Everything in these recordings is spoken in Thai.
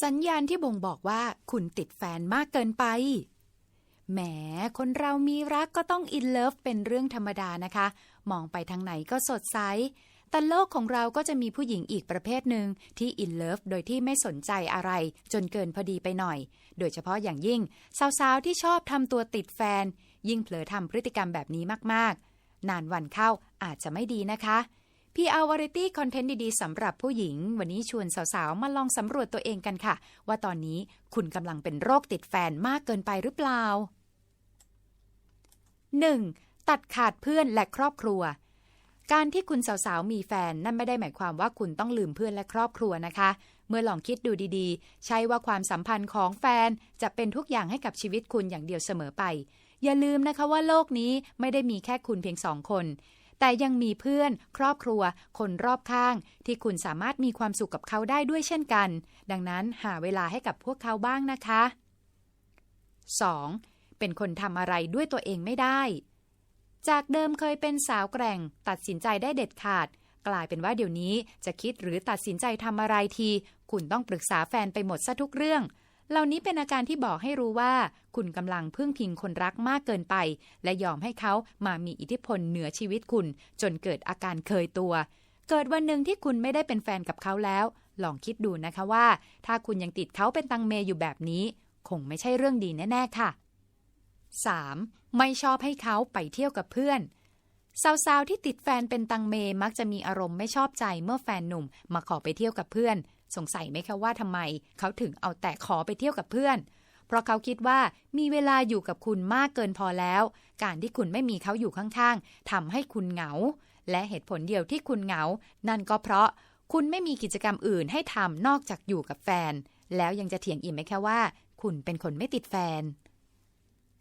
สัญญาณที่บ่งบอกว่าคุณติดแฟนมากเกินไป แหม คนเรามีรักก็ต้องอินเลิฟเป็นเรื่องธรรมดานะคะ มองไปทางไหนก็สดใส แต่โลกของเราก็จะมีผู้หญิงอีกประเภทหนึ่งที่อินเลิฟโดยที่ไม่สนใจอะไร จนเกินพอดีไปหน่อย โดยเฉพาะอย่างยิ่ง สาวๆ ที่ชอบทำตัวติดแฟน ยิ่งเผลอทำพฤติกรรมแบบนี้มากๆ นานวันเข้าอาจจะไม่ดีนะคะ PR Variety คอนเทนต์ดีๆสำหรับผู้หญิง วันนี้ชวนสาวๆ มาลองสำรวจตัวเองกันค่ะ ว่าตอนนี้คุณกำลังเป็นโรคติดแฟนมากเกินไปหรือเปล่า 1. ตัดขาดเพื่อนและครอบครัว การที่คุณสาวๆ มีแฟนนั่นไม่ได้หมายความว่าคุณต้องลืมเพื่อนและครอบครัวนะคะ เมื่อลองคิดดูดีๆ ใช่ว่าความสัมพันธ์ของแฟนจะเป็นทุกอย่างให้กับชีวิตคุณอย่างเดียวเสมอไป อย่าลืมนะคะว่าโลกนี้ไม่ได้มีแค่คุณเพียงสองคน แต่ยังมีเพื่อน ครอบครัว คนรอบข้าง ที่คุณสามารถมีความสุขกับเขาได้ด้วยเช่นกัน ดังนั้นหาเวลาให้กับพวกเขาบ้างนะคะ 2. เป็นคนทำอะไรด้วยตัวเองไม่ได้ จากเดิมเคยเป็นสาวแกร่ง ตัดสินใจได้เด็ดขาด กลายเป็นว่าเดี๋ยวนี้จะคิดหรือตัดสินใจทำอะไรที คุณต้องปรึกษาแฟนไปหมดซะทุกเรื่อง เหล่านี้เป็นอาการที่บอกให้รู้ว่า คุณกำลังพึ่งพิงคนรักมากเกินไป และยอมให้เขามามีอิทธิพลเหนือชีวิตคุณ จนเกิดอาการเคยตัว เกิดวันหนึ่งที่คุณไม่ได้เป็นแฟนกับเขาแล้ว ลองคิดดูนะคะว่า ถ้าคุณยังติดเขาเป็นตังเมอยู่แบบนี้ คงไม่ใช่เรื่องดีแน่ ๆ ค่ะ 3. ไม่ชอบให้เขาไปเที่ยวกับเพื่อนสาวๆที่ติดแฟนเป็นตังเมมักจะมีอารมณ์ไม่ชอบใจเมื่อแฟนหนุ่มมาขอไปเที่ยวกับเพื่อน สงสัยไหมคะว่าทำไม เขาถึงเอาแต่ขอไปเที่ยวกับเพื่อน เพราะเขาคิดว่ามีเวลาอยู่กับคุณมากเกินพอแล้ว การที่คุณไม่มีเขาอยู่ข้างๆทำให้คุณเหงา และเหตุผลเดียวที่คุณเหงา นั่นก็เพราะคุณไม่มีกิจกรรมอื่นให้ทำนอกจากอยู่กับแฟน แล้วยังจะเถียงอีกไหมคะว่า คุณเป็นคนไม่ติดแฟน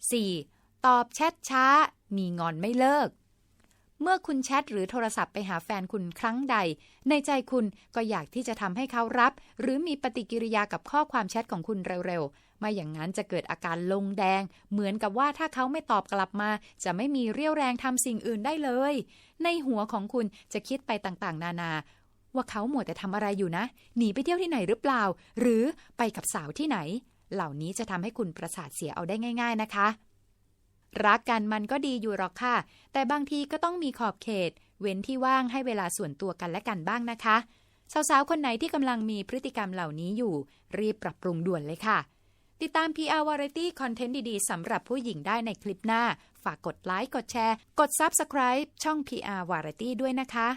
4. ตอบแชทช้า มีงอนไม่เลิก เมื่อคุณแชทหรือโทรศัพท์ไปหาแฟนคุณครั้งใด ในใจคุณก็อยากที่จะทำให้เขารับ หรือมีปฏิกิริยากับข้อความแชทของคุณเร็วๆ ไม่อย่างนั้นจะเกิดอาการลงแดง เหมือนกับว่าถ้าเขาไม่ตอบกลับมา จะไม่มีเรี่ยวแรงทำสิ่งอื่นได้เลย ในหัวของคุณจะคิดไปต่างๆ นานา ว่าเขาหมดแต่ทำอะไรอยู่นะ หนีไปเที่ยวที่ไหนหรือเปล่า หรือไปกับสาวที่ไหน เหล่านี้จะทำให้คุณประสาทเสียเอาได้ง่าย ๆนะคะ รักกันมันก็ดีอยู่หรอกค่ะ แต่บางทีก็ต้องมีขอบเขต เว้นที่ว่างให้เวลาส่วนตัวกันและกันบ้างนะคะ สาวๆ คนไหนที่กำลังมีพฤติกรรมเหล่านี้อยู่ รีบปรับปรุงด่วนเลยค่ะ ติดตาม PR Variety คอนเทนต์ดีๆสำหรับผู้หญิงได้ในคลิปหน้า ฝากกดไลค์ กดแชร์ กด Subscribe ช่อง PR Variety ด้วยนะคะ